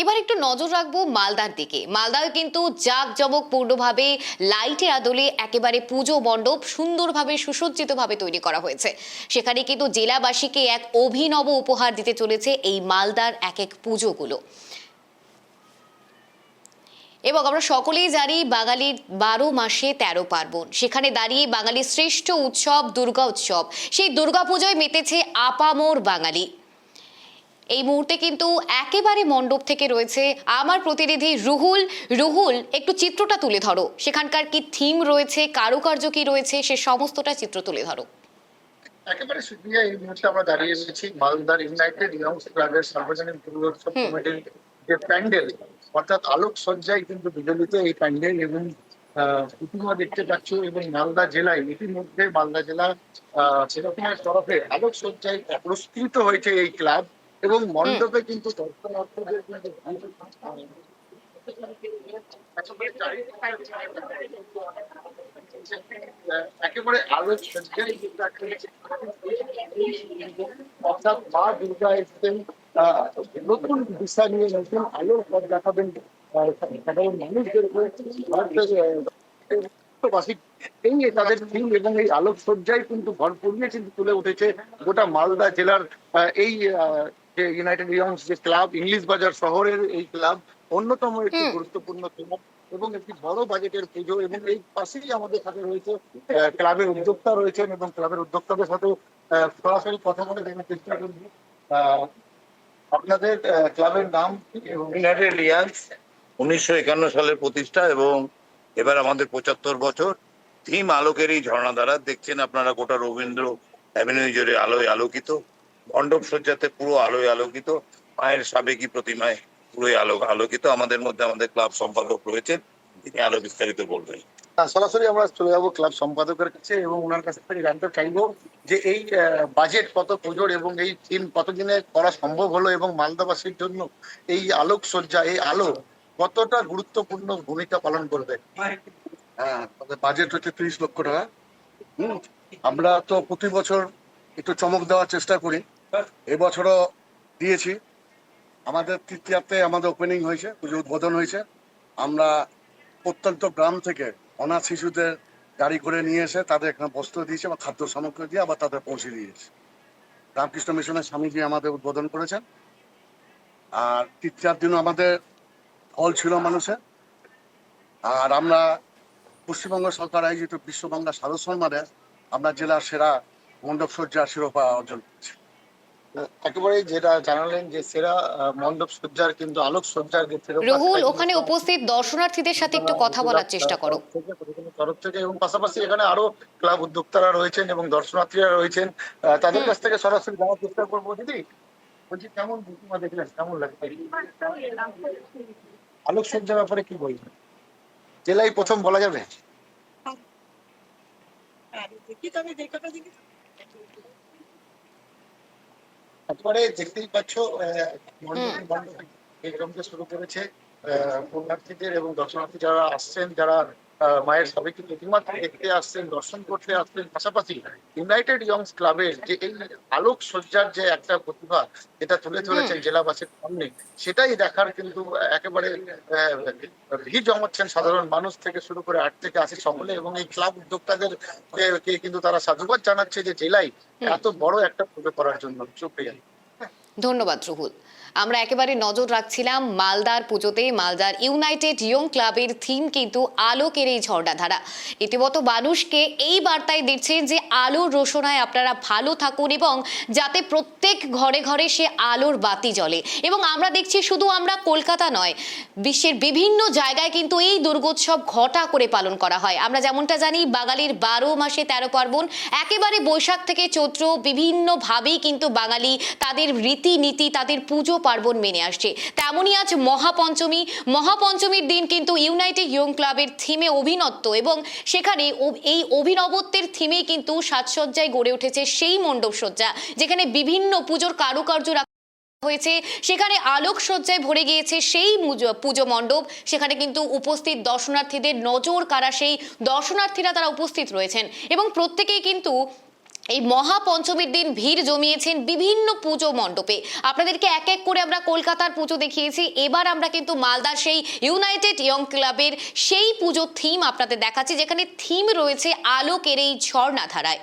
এবার একটু নজর রাখব মালদার দিকে। মালদায় কিন্তু জাঁকজমকপূর্ণভাবে লাইটে আদলে একেবারে পুজো মণ্ডপ সুন্দরভাবে সুসজ্জিতভাবে তৈরি করা হয়েছে। সেখানে কিন্তু জেলাবাসীকে এক অভিনব উপহার দিতে চলেছে এই মালদার এক এক পুজোগুলো। এবং আমরা সকলেই জানি বাঙালির বারো মাসে তেরো পার্বণ। সেখানে দাঁড়িয়ে বাঙালির শ্রেষ্ঠ উৎসব দুর্গা উৎসব। সেই দুর্গাপুজোয় মেতেছে আপামোর বাঙালি। এই মুহূর্তে কিন্তু একেবারে মণ্ডপ থেকে রয়েছে আমার প্রতিনিধি রুহুল। রুহুল একটু চিত্রটা তুলে ধরো। সেখানকার কি থিম রয়েছে? কারুকার্য কি রয়েছে? সে সমস্তটা চিত্র তুলে ধরো। একেবারে সুপ্রিয়া এই মুহূর্তে আমরা দাঁড়িয়ে রয়েছি মালদার ইউনাইটেড ইয়ংস ক্লাবের সার্বজনীন দুর্গোৎসব কমিটির যে প্যান্ডেল অর্থাৎ আলোক সজ্জায় কিন্তু বিজলিত এই প্যান্ডেল এবং প্রতিমা দেখতে পাচ্ছ এবং মালদা জেলায় ইতিমধ্যে মালদা জেলা সেরকমের তরফে আলোক সজ্জায় পুরস্কৃত হয়েছে এই ক্লাব। এবং মণ্ডপে কিন্তু দর্শনার্থীদের কিন্তু একেবারে সজ্জায় অর্থাৎ মা দুর্গা এসেছেন নতুন দিশা নিয়ে নতুন আলোর পথ দেখাবেন সাধারণ মানুষদের এই তাদের থিম এবং এই আলোক সজ্জায় কিন্তু ভরপুর নিয়ে কিন্তু তুলে উঠেছে গোটা মালদা জেলার আহ, এই আহ, যে ইউনাইটেড ইয়ংস যে ক্লাব ইংলিশ বাজার শহরের এই ক্লাব অন্যতম একটি গুরুত্বপূর্ণ ক্লাব এবং একটি বড় বাজেটের পুজো এবং এই পাশেই আমাদের সাথে রয়েছে ক্লাবের উদ্যোক্তা রয়েছেন এবং ক্লাবের উদ্যোক্তাদের সাথে সরাসরি কথা বলে দেখার চেষ্টা করব। আপনাদের ক্লাবের নাম ইউনাইটেড লিয়ান্স উনিশশো একান্ন সালের প্রতিষ্ঠা এবং এবার আমাদের পঁচাত্তর বছর। থিম আলোকের এই ঝর্ণাধারা দেখছেন আপনারা গোটা রবীন্দ্র অ্যাভিনিউ জুড়ে আলোয় আলোকিত। মণ্ডপ সজ্জাতে পুরো আলোয় আলোকিত মায়ের সাবেকি প্রতিমায় পুরোই আলো আলোকিত। আমাদের মধ্যে আমাদের ক্লাব সম্পাদক রয়েছেন তিনি আলো বিস্তারিত বলবেন। সরাসরি আমরা চলে যাব ক্লাব সম্পাদকের কাছে এবং ওনার কাছ থেকে জানতে চাইব যে এই বাজেট কত পুজোর এবং এই থিম কতদিনে করা সম্ভব হলো এবং মালদাবাসীর জন্য এই আলোক সজ্জা এই আলো কতটা গুরুত্বপূর্ণ ভূমিকা পালন করবে? হ্যাঁ বাজেট হচ্ছে ত্রিশ লক্ষ টাকা। হুম আমরা তো প্রতি বছর একটু চমক দেওয়ার চেষ্টা করি। এবছরও দিয়েছি। আমাদের তৃতীয়াতে আমাদের ওপেনিং হয়েছে, পুজো উদ্বোধন হয়েছে। আমরা প্রত্যন্ত গ্রাম থেকে অনাথ শিশুদের গাড়ি করে নিয়ে এসে তাদের এখানে বস্ত্র দিয়েছে বা খাদ্য সামগ্রী দিয়ে আবার তাদের পৌঁছে দিয়েছে। রামকৃষ্ণ মিশনের স্বামীজি আমাদের উদ্বোধন করেছেন। আর তৃতীয়ার দিনও আমাদের হল ছিল মানুষের। আর আমরা পশ্চিমবঙ্গ সরকার আয়োজিত বিশ্ববাংলা সারদ সম্মানে আমরা জেলার সেরা মণ্ডপ সজ্জার শিরোপা অর্জন করেছি। একেবারে যেটা জানালেন যে সেরা মণ্ডপ সজ্জার কিন্তু আলোক সজ্জার রুহুল ওখানে উপস্থিত দর্শনার্থীদের সাথে একটু কথা বলার চেষ্টা করো। তরফ থেকে এবং পাশাপাশি এখানে আরও ক্লাব উদ্যোক্তারা রয়েছেন এবং দর্শনার্থীরা রয়েছেন। আহ, তাদের কাছ থেকে সরাসরি জানার চেষ্টা করব। দিদি বলছি কেমন প্রতিমা দেখলেন? কেমন লাগছে? আলোক সজ্জার ব্যাপারে কি বলবেন? জেলায় প্রথম বলা যাবে? তবে। একেবারে দেখতেই পাচ্ছ জমতে শুরু করেছে পুণ্যার্থীদের এবং দর্শনার্থী যারা আসছেন যারা মায়ের সাবেকি প্রতিমা দেখতে আসছেন দর্শন করতে আসছেন। পাশাপাশি ইউনাইটেড ইয়ংস ক্লাবের যে এই আলোক সজ্জার যে একটা প্রতিভা যেটা তুলে ধরেছেন জেলাবাসীর সামনে সেটাই দেখার কিন্তু একেবারে ভিড় জমাচ্ছেন সাধারণ মানুষ থেকে শুরু করে আট থেকে আসি সকলে এবং এই ক্লাব উদ্যোক্তাদের কিন্তু তারা সাধুবাদ জানাচ্ছে যে জেলায় এত বড় একটা পুজো করার জন্য। সুপ্রিয়া ধন্যবাদ রুহুল। আমরা একেবারে নজর রাখছিলাম মালদার পুজোতে। মালদার ইউনাইটেড ইয়ং ক্লাবের থিম কিন্তু আলোকের এই ঝর্ণাধারা। রীতিমতো মানুষকে এই বার্তায় দিচ্ছেন যে আলোর রোশনায় আপনারা ভালো থাকুন এবং যাতে প্রত্যেক ঘরে ঘরে সে আলোর বাতি জ্বলে। এবং আমরা দেখছি শুধু আমরা কলকাতা নয়, বিশ্বের বিভিন্ন জায়গায় কিন্তু এই দুর্গোৎসব ঘটা করে পালন করা হয়। আমরা যেমনটা জানি, বাঙালির বারো মাসে তেরো পার্বণ, একেবারে বৈশাখ থেকে চৈত্র, বিভিন্নভাবেই কিন্তু বাঙালি তাদের রীতিনীতি, তাদের পুজো পার্বণ মেনে আসছে। তেমনই আজ মহাপঞ্চমী। মহাপঞ্চমীর দিন কিন্তু ইউনাইটেড ইয়ং ক্লাবের থিমে অভিনত্ব এবং সেখানে এই অভিনবত্বের থিমে কিন্তু সাজসজ্জায় গড়ে উঠেছে সেই মণ্ডপ সজ্জা, যেখানে বিভিন্ন পুজোর কারুকার্য হয়েছে। সেখানে আলোক সজ্জায় ভরে গিয়েছে সেই পুজো মণ্ডপ। সেখানে কিন্তু উপস্থিত দর্শনার্থীদের নজর কারা সেই দর্শনার্থীরা তারা উপস্থিত রয়েছেন। এবং প্রত্যেকেই কিন্তু এই মহাপঞ্চমীর দিন ভিড় জমিয়েছেন বিভিন্ন পুজো মণ্ডপে। আপনাদেরকে এক এক করে আমরা কলকাতার পুজো দেখিয়েছি। এবার আমরা কিন্তু মালদার সেই ইউনাইটেড ইয়ং ক্লাবের সেই পুজো থিম আপনাদের দেখাচ্ছি, যেখানে থিম রয়েছে আলোকের এই ঝর্ণাধারায়।